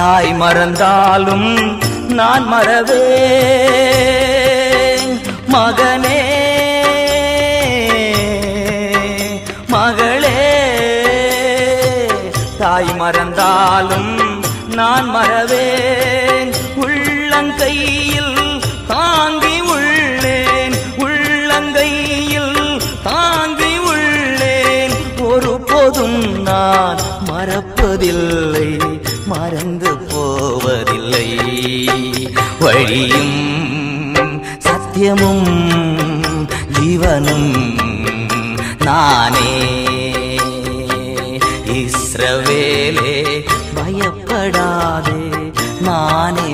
தாய் மறந்தாலும் நான் மறவே மகனே மகளே. தாய் மறந்தாலும் நான் மறவே ஒரு போதும் நான் மறப்பதில்லை மறந்து போவதில்லை. வழியும் சத்தியமும் ஜீவனும் நானே. இஸ்ரவேலே பயப்படாதே நானே